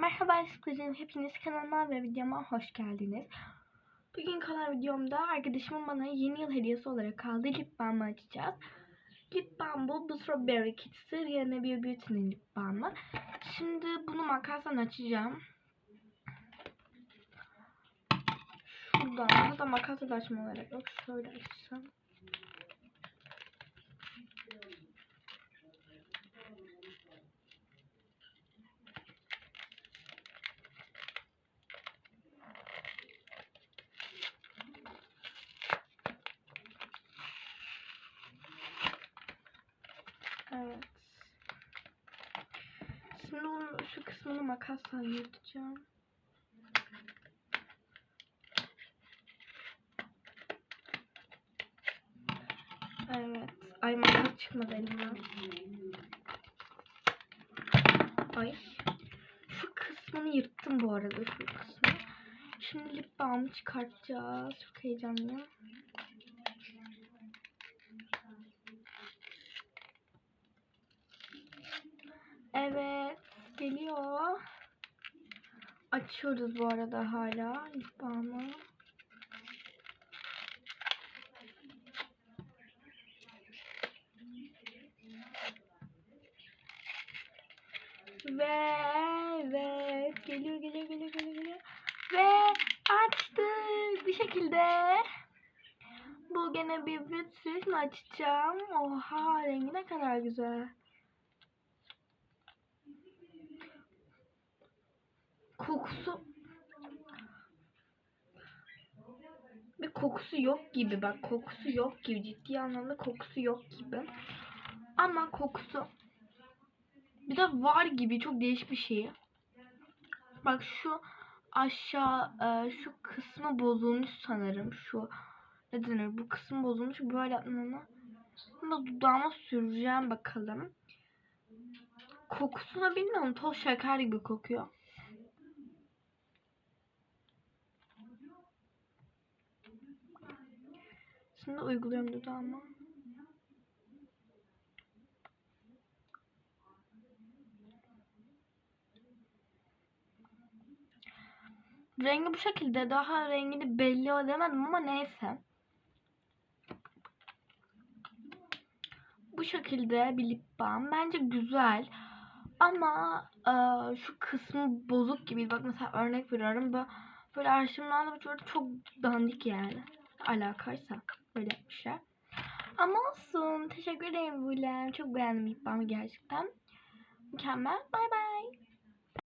merhaba arkadaşlarım. Hepiniz kanalıma ve videoma hoş geldiniz. Bugün kanal videomda arkadaşımın bana yeni yıl hediyesi olarak aldığı lip balmı açacağız. Lip balm bu. Bu Strawberry Kits'tir. Yerine bir Beauty'nin lip balmı. Şimdi bunu makasla açacağım. Şuradan. Hatta makasla açma olarak yok. Şöyle açsam. Evet. Şimdi bunun şu kısmını makasla yırtacağım. Evet. Ay makas çıkmadı elimden. Ay. Şu kısmını yırttım bu arada şu kısmı. Şimdi lip balmı çıkartacağız. Çok heyecanlıyım. Evet. Geliyor. Açıyoruz bu arada hala lip balmı. Ve evet geliyor geliyor geliyor geliyor geliyor. Ve açtık bir şekilde. Bu gene bir bütün açacağım. Oha rengi ne kadar güzel. Kokusu bir kokusu yok gibi bak kokusu yok gibi ciddi anlamda kokusu yok gibi. Ama kokusu bir de var gibi çok değişik bir şey. Bak şu aşağı e, şu kısmı bozulmuş sanırım şu ne denir bu kısım bozulmuş böyle bunu da dudağıma süreceğim bakalım. Kokusunu bilmiyorum toz şeker gibi kokuyor. Şimdi uyguluyorum dudağıma. Rengi bu şekilde. Daha rengini belli o demedim ama neyse. Bu şekilde bir lip balm. Bence güzel. Ama e, şu kısmı bozuk gibi. Bak mesela örnek veriyorum. Böyle arşivimden de böyle çok dandik yani. Alakaysa böyle yapmışlar. Ama olsun. Teşekkür ederim Bulem. Çok beğendim lip gerçekten. Mükemmel. Bay bay.